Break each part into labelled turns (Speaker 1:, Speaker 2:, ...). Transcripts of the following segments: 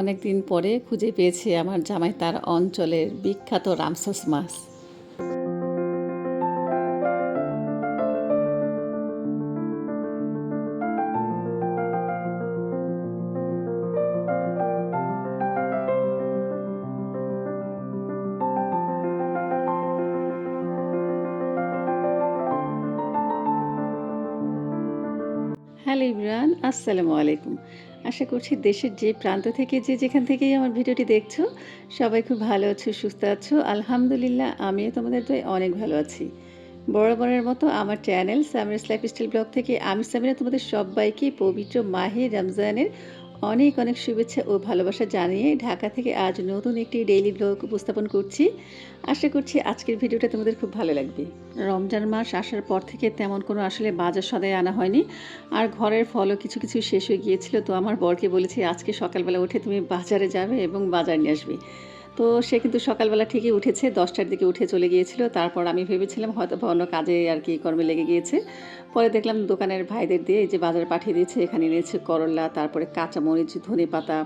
Speaker 1: অনেক দিন পরে খুঁজে পেয়েছি আমার জামাই তার অঞ্চলের বিখ্যাত রামসাস মাছ। হ্যালো ইমরান, আসসালামু আলাইকুম। আশা করছি দেশের যে প্রান্ত থেকে যে যেখান থেকেই আমার ভিডিওটি দেখছ, সবাই খুব ভালো আছো, সুস্থ আছো। আলহামদুলিল্লাহ, আমিও তোমাদের তো অনেক ভালো আছি। বরাবরের মতো আমার চ্যানেল সামিরাস লাইফস্টাইল ব্লগ থেকে আমি সামিরা, তোমাদের সবাইকে পবিত্র মাহে রমজানের অনেক অনেক শুভেচ্ছা ও ভালোবাসা জানিয়ে ঢাকা থেকে আজ নতুন একটি ডেইলি ব্লগ উপস্থাপন করছি। আশা করছি আজকের ভিডিওটা তোমাদের খুব ভালো লাগবে। রমজান মাস আসার পর থেকে তেমন কোনো আসলে বাজার সদায় আনা হয়নি। আর ঘরের ফলও কিছু কিছু শেষ হয়ে গিয়েছিল। তো আমার বরকে বলেছি, আজকে সকালবেলা উঠে তুমি বাজারে যাবে এবং বাজার নিয়ে আসবে। তো সে কিন্তু সকালবেলা ঠিকই উঠেছে, দশটার দিকে উঠে চলে গিয়েছিল। তারপর আমি ভেবেছিলাম হয়তো অন্য কাজে আর কি কর্মে লেগে গিয়েছে। পরে দেখলাম দোকানের ভাইদের দিয়ে এই যে বাজারে পাঠিয়ে দিয়েছে, এখানে এনেছে করলা, তারপরে কাঁচামরিচ ধনে পাতা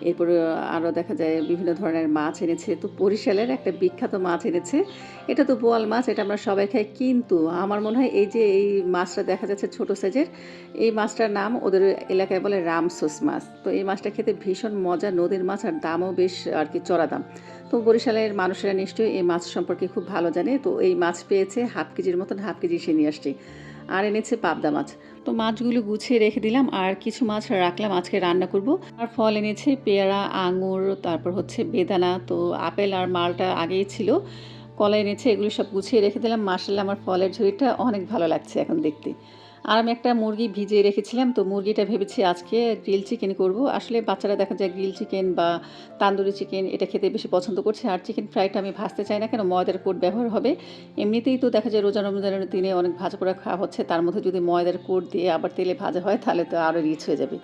Speaker 1: এরপরে আরও দেখা যায় বিভিন্ন ধরনের মাছ এনেছে। তো বরিশালের একটা বিখ্যাত মাছ এনেছে। এটা তো বোয়াল মাছ, এটা আমরা সবাই খাই। কিন্তু আমার মনে হয় এই যে এই মাছটা দেখা যাচ্ছে ছোট সাইজের, এই মাছটার নাম ওদের এলাকায় বলে রামসোস মাছ। তো এই মাছটা খেতে ভীষণ মজা, নদীর মাছ আর দামও বেশ আর কি চড়া দাম। তো বরিশালের মানুষেরা নিশ্চয়ই এই মাছ সম্পর্কে খুব ভালো জানে। তো এই মাছ পেয়েছে হাফ কেজির মতন, হাফ কেজি সে নিয়ে আসছে। আর এনেছে পাবদা মাছ। তো মাছগুলো গুছিয়ে রেখে দিলাম, আর কিছু মাছ রাখলাম, আজকে রান্না করব। আর ফল এনেছে, পেয়ারা, আঙুর, তারপর হচ্ছে বেদানা, তো আপেল আর মালটা আগেই ছিল। কলা এনেছে, এগুলো সব গুছিয়ে রেখে দিলাম। মাসাল্লাহ আমার ফলের ঝুড়িটা অনেক ভালো লাগছে এখন দেখতে। আর আমি একটা মুরগি ভিজিয়ে রেখেছিলাম, তো মুরগিটা ভেবেছি আজকে গ্রিল চিকেন করব। আসলে বাচ্চারা দেখা যায় গ্রিল চিকেন বা তান্দুরি চিকেন এটা খেতে বেশি পছন্দ করছে, আর চিকেন ফ্রাইটা আমি ভাজতে চাই না কেন, ময়দার কোট ব্যবহার হবে। এমনিতেই তো দেখা যায় রোজা রমজানের দিনে অনেক ভাজা পোড়া খাওয়া হচ্ছে, তার মধ্যে যদি ময়দার কোট দিয়ে আবার তেলে ভাজা হয়, তাহলে তো আরও রিচ হয়ে যাবে।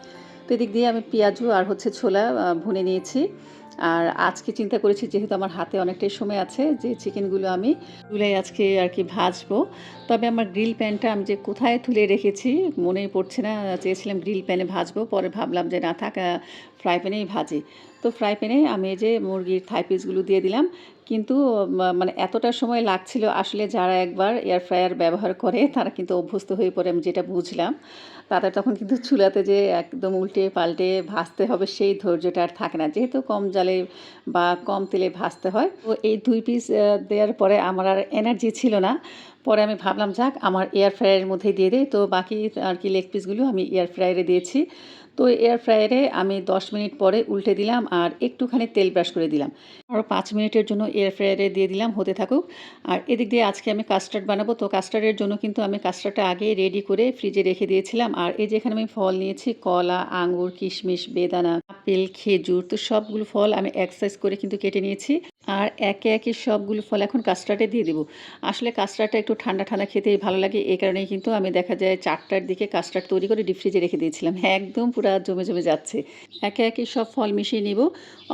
Speaker 1: তো এদিক দিয়ে আমি পেঁয়াজু আর হচ্ছে ছোলা ভুনে নিয়েছি। আর আজকে চিন্তা করেছি যেহেতু আমার হাতে অনেকটাই সময় আছে যে চিকেনগুলো আমি তুলে আজকে আর কি ভাজবো। তবে আমার গ্রিল প্যানটা আমি যে কোথায় তুলে রেখেছি মনেই পড়ছে না। চেয়েছিলাম গ্রিল প্যানে ভাজবো, পরে ভাবলাম যে না থাক ফ্রাই প্যানেই ভাজি। তো ফ্রাই প্যানে আমি এই যে মুরগির থাই পিসগুলো দিয়ে দিলাম। কিন্তু মানে এতটা সময় লাগছিল আসলে যারা একবার এয়ার ফ্রায়ার ব্যবহার করে, তারা কিন্তু অভ্যস্ত হয়ে পড়ে আমি যেটা বুঝলাম। তাদের তখন কিন্তু চুলাতে যে একদম উল্টে পাল্টে ভাজতে হবে সেই ধৈর্যটা আর থাকে না। যেহেতু কম জালে বা কম তেলে ভাজতে হয়, তো এই দুই পিস দেওয়ার পরে আমার আর এনার্জি ছিল না। পরে আমি ভাবলাম, যাক, আমার এয়ার ফ্রায়ারের মধ্যে দিয়ে দিই। তো বাকি আর কি লেগ পিসগুলো আমি এয়ার ফ্রায়ারে দিয়েছি। তো এয়ার ফ্রায়ারে আমি দশ মিনিট পরে উল্টে দিলাম আর একটুখানি তেল ব্রাশ করে দিলাম। আরও পাঁচ মিনিটের জন্য এয়ার ফ্রায়ারে দিয়ে দিলাম, হতে থাকুক। আর এদিক দিয়ে আজকে আমি কাস্টার্ড বানাবো। তো কাস্টার্ডের জন্য কিন্তু আমি কাস্টার্ডটা আগে রেডি করে ফ্রিজে রেখে দিয়েছিলাম। আর এই যে এখানে আমি ফল নিয়েছি, কলা আঙুর কিশমিশ, বেদানা, আপেল, খেজুর, তো সবগুলো ফল আমি এক্সারসাইজ করে কিন্তু কেটে নিয়েছি। আর একে একে সবগুলো ফল এখন কাস্টার্ডে দিয়ে দেবো। আসলে কাস্টার্ডটা একটু ঠান্ডা ঠান্ডা খেতেই ভালো লাগে, এই কারণেই কিন্তু আমি দেখা যায় চারটার দিকে কাস্টার্ড তৈরি করে ডিপ ফ্রিজে রেখে দিয়েছিলাম। হ্যাঁ একদম পুরো জমে জমে যাচ্ছে। একে একে সব ফল মিশিয়ে নিব।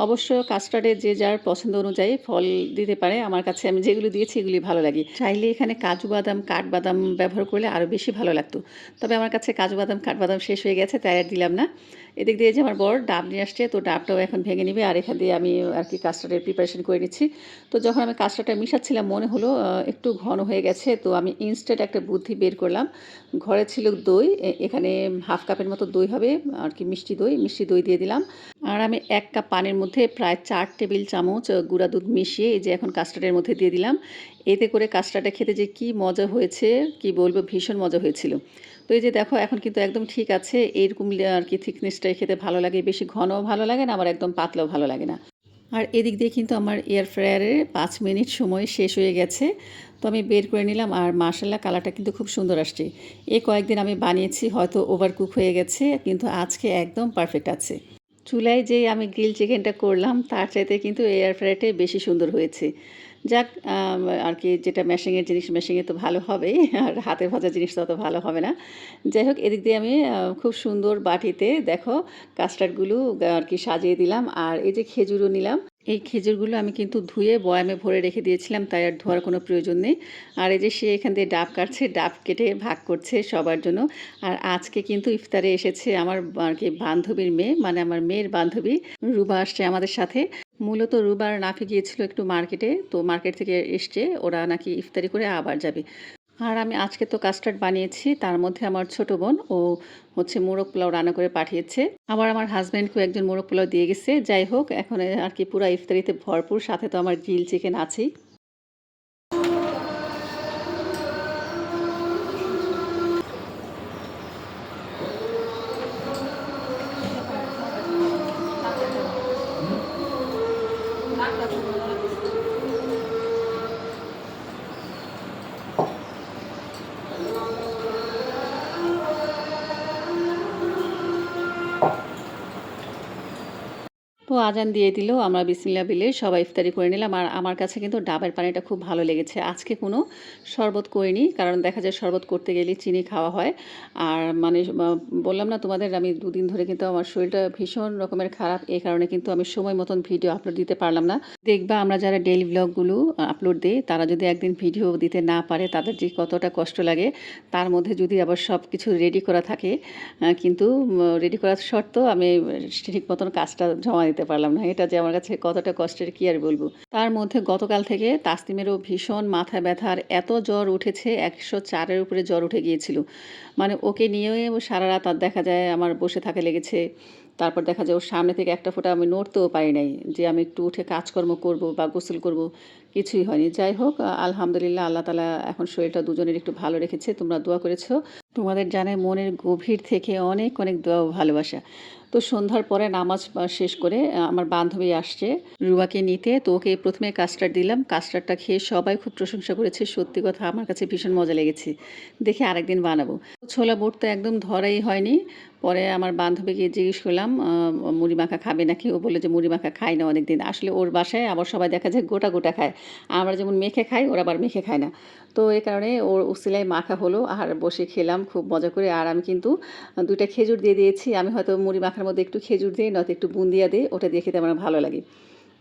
Speaker 1: অবশ্য কাস্টার্ডে যে যার পছন্দ অনুযায়ী ফল দিতে পারে, আমার কাছে আমি যেগুলো দিয়েছি এগুলি ভালো লাগে। চাইলে এখানে কাজু বাদাম, কাঠবাদাম ব্যবহার করলে আরও বেশি ভালো লাগতো। তবে আমার কাছে কাজু বাদাম, কাঠবাদাম শেষ হয়ে গেছে, তাই আর দিলাম না। এদিক দিয়ে যে আমার বড় ডাব নিয়ে আসছে, তো ডাবটাও এখন ভেঙে নিবে। আর এখান দিয়ে আমি আর কি কাস্টার্ডের প্রিপারেশন করে নিচ্ছি তো যখন আমি কাস্টার্ডটা মিশাচ্ছিলাম, মনে হলো একটু ঘন হয়ে গেছে, তো আমি ইনস্ট্যান্ট একটা বুদ্ধি বের করলাম। ঘরে ছিল দই এখানে হাফ কাপের মতো দই হবে, আর কি মিষ্টি দই মিষ্টি দই দিয়ে দিলাম। আর আমি এক কাপ পানির মধ্যে প্রায় চার টেবিল চামচ গুঁড়া দুধ মিশিয়ে এই যে এখন কাস্টার্ডের মধ্যে দিয়ে দিলাম। এতে করে কাস্টার্ডটা খেতে যে কি মজা হয়েছে, কি বলব, ভীষণ মজা হয়েছিল। তো এই যে দেখো, এখন কিন্তু একদম ঠিক আছে, এরকম আর কি থিকনেসটাই খেতে ভালো লাগে, বেশি ঘনও ভালো লাগে না, আবার একদম পাতলাও ভালো লাগে না। আর এদিক দিয়ে কিন্তু আমার এয়ার ফ্রায়ারে পাঁচ মিনিট সময় শেষ হয়ে গেছে। তো আমি বের করে নিলাম আর মার্শাল্লাহ কালারটা কিন্তু খুব সুন্দর আসছে। এ কয়েকদিন আমি বানিয়েছি, হয়তো ওভার কুক হয়ে গেছে, কিন্তু আজকে একদম পারফেক্ট আছে। চুলায় যে আমি গ্রিল চিকেনটা করলাম, তার চাইতে কিন্তু এয়ার ফ্রায়ারটাই বেশি সুন্দর হয়েছে। যাক আর কি যেটা মেশিংয়ের জিনিস মেশিংয়ে তো ভালো হবেই আর হাতে ভাজা জিনিস তো অত ভালো হবে না। যাই হোক, এদিক দিয়ে আমি খুব সুন্দর বাটিতে দেখো কাস্টার্ডগুলো আর কি সাজিয়ে দিলাম, আর এই যে খেজুরও নিলাম। এই খেজুরগুলো আমি কিন্তু ধুয়ে বয়ামে ভরে রেখে দিয়েছিলাম, তাই আর ধোয়ার কোনো প্রয়োজন নেই। আর এই যে সে এখান দিয়ে ডাব কাটছে, ডাব কেটে ভাগ করছে সবার জন্য। আর আজকে কিন্তু ইফতারে এসেছে আমার, আর কি বান্ধবীর মেয়ে মানে আমার মেয়ের বান্ধবী, রুবা আসছে আমাদের সাথে। মূলত রুবার নাফি গিয়েছিল একটু মার্কেটে, তো মার্কেট থেকে এসছে, ওরা নাকি ইফতারি করে আবার যাবে। আর আমি আজকে তো কাস্টার্ড বানিয়েছি, তার মধ্যে আমার ছোট বোন, ও হচ্ছে মোরগ পোলাও রান্না করে পাঠিয়েছে। আবার আমার হাজব্যান্ডকেও একজন মোরগ পোলাও দিয়ে গেছে, যাই হোক, এখন আর কি পুরো ইফতারিতে ভরপুর, সাথে তো আমার গ্রিল চিকেন আছেই। আজান দিয়ে দিল, আমরা বিসমিল্লা বিলে সবাই ইফতারি করে নিলাম। আর আমার কাছে কিন্তু ডাবের পানিটা খুব ভালো লেগেছে। আজকে কোনো শরবত করিনি, কারণ দেখা যায় শরবত করতে গেলে চিনি খাওয়া হয়। আর মানে বললাম না তোমাদের, আমি দুদিন ধরে কিন্তু আমার শরীরটা ভীষণ রকমের খারাপ এই কারণে কিন্তু আমি সময় মতন ভিডিও আপলোড দিতে পারলাম না। দেখবা আমরা যারা ডেইলি ব্লগগুলো আপলোড দিই, তারা যদি একদিন ভিডিও দিতে না পারে, তাদের যে কতটা কষ্ট লাগে, তার মধ্যে যদি আবার সব কিছু রেডি করা থাকে কিন্তু রেডি করার শর্ত আমি ঠিক মতন কাজটা জমা দিতে পারলাম না। এটা যে আমার কাছে কতটা কষ্টের কি আর বলব? তার মধ্যে গতকাল থেকে তাস্তিমেরও ভীষণ মাথা ব্যথার এত জ্বর উঠেছে, একশো চারের উপরে জ্বর উঠে গিয়েছিল। মানে ওকে নিয়ে সারা রাত আর দেখা যায় আমার বসে থাকা লেগেছে। তারপর দেখা যায় ওর সামনে থেকে একটা ফোটা আমি নড়তেও পারি নাই যে আমি একটু উঠে কাজকর্ম করব বা গোসল করব। কিছুই হয়নি। যাই হোক আলহামদুলিল্লাহ আল্লাহ তালা এখন শরীরটা দুজনের একটু ভালো রেখেছে। তোমরা দোয়া করেছ। তোমাদের জানে মনের গভীর থেকে অনেক অনেক দোয়া ভালোবাসা। তো সন্ধ্যার পরে নামাজ শেষ করে আমার বান্ধবী আসছে রুয়াকে নিতে। তো ওকে প্রথমে কাস্টার্ড দিলাম। কাস্টার্ডটা খেয়ে সবাই খুব প্রশংসা করেছে। সত্যি কথা, আমার কাছে ভীষণ মজা লেগেছে। দেখে আরেকদিন বানাবো। ছোলা বুট তো একদম ধরাই হয়নি। পরে আমার বান্ধবীকে জিজ্ঞেস করলাম মুড়ি মাখা খাবে নাকি? ও বলে যে, মুড়ি মাখা খায় না অনেক দিন আসলে ওর বাসায় আবার সবাই দেখা যায় গোটা গোটা খায়। আমরা যেমন মেখে খাই, ওরা আবার মেখে খায় না। তো এই কারণে ওর উসিলাই মাখা হলো আর বসে খেলাম খুব মজা করে। আর আমি কিন্তু দুইটা খেজুর দিয়ে দিয়েছি। আমি হয়তো মুড়ি মাখার মধ্যে একটু খেজুর দিই, নয়তো একটু বুন্দিয়া দিই। ওটা দিয়ে খেতে আমার ভালো লাগে।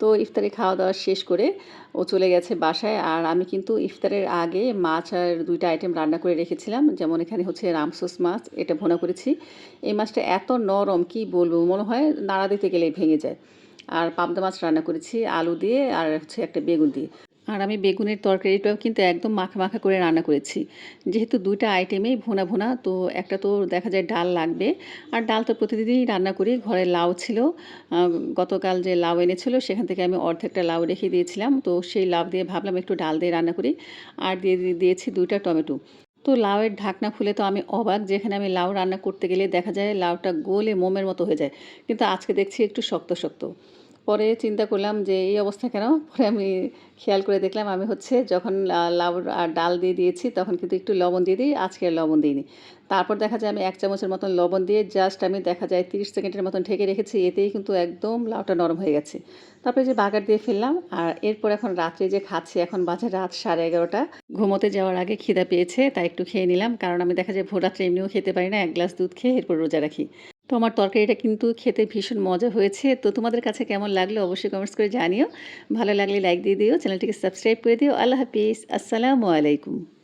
Speaker 1: তো ইফতারে খাওয়া দাওয়া শেষ করে ও চলে গেছে বাসায়। আর আমি কিন্তু ইফতারের আগে মাছ আর দুইটা আইটেম রান্না করে রেখেছিলাম। যেমন এখানে হচ্ছে রামসোস মাছ, এটা ভোনা করেছি। এই মাছটা এত নরম, কি বলব? মনে হয় নাড়া দিতে গেলে ভেঙে যায়। আর পাবদা মাছ রান্না করেছি, আলু দিয়ে আর হচ্ছে একটা বেগুন দিয়ে। আর আমি বেগুনের তরকারিটাও কিন্তু একদম মাখা মাখা করে রান্না করেছি। যেহেতু দুইটা আইটেমেই ভোনা ভোনা, তো একটা তো দেখা যায় ডাল লাগবে। আর ডাল তো প্রতিদিনই রান্না করি। ঘরে লাউ ছিল গতকাল যে লাউ এনেছিল সেখান থেকে আমি অর্ধেকটা লাউ রেখে দিয়েছিলাম। তো সেই লাউ দিয়ে ভাবলাম একটু ডাল দিয়ে রান্না করি। আর দিয়ে দিয়েছি দুইটা টমেটো। তো লাউয়ের ঢাকনা খুলে তো আমি অবাক যেখানে আমি লাউ রান্না করতে গেলে দেখা যায় লাউটা গোলে মোমের মতো হয়ে যায়। কিন্তু আজকে দেখছি একটু শক্ত শক্ত। পরে চিন্তা করলাম যে, এই অবস্থা কেন? পরে আমি খেয়াল করে দেখলাম আমি হচ্ছে যখন লাউ আর ডাল দিয়ে দিয়েছি তখন কিন্তু একটু লবণ দিয়ে দিই, আজকে লবণ দিইনি। তারপর দেখা যায় আমি এক চামচের মতন লবণ দিয়ে জাস্ট আমি দেখা যায় তিরিশ সেকেন্ডের মতন ঢেকে রেখেছি, এতেই কিন্তু একদম লাউটা নরম হয়ে গেছে। তারপরে যে বাগার দিয়ে ফেললাম আর এরপর এখন রাত্রে যে খাচ্ছি, এখন বাজে রাত সাড়ে এগারোটা। ঘুমোতে যাওয়ার আগে খিদা পেয়েছে, তাই একটু খেয়ে নিলাম। কারণ আমি দেখা যায় ভোর রাত্রে এমনিও খেতে পারি না, এক গ্লাস দুধ খেয়ে এরপর রোজা রাখি। তো আমার তরকারিটা কিন্তু খেতে ভীষণ মজা হয়েছে। তো তোমাদের কাছে কেমন লাগল অবশ্যই কমেন্টস করে জানিও। ভালো লাগলে লাইক দিয়ে দিও চ্যানেলটিকে সাবস্ক্রাইব করে দিও। আল্লাহ হাফিজ। আসসালামু আলাইকুম।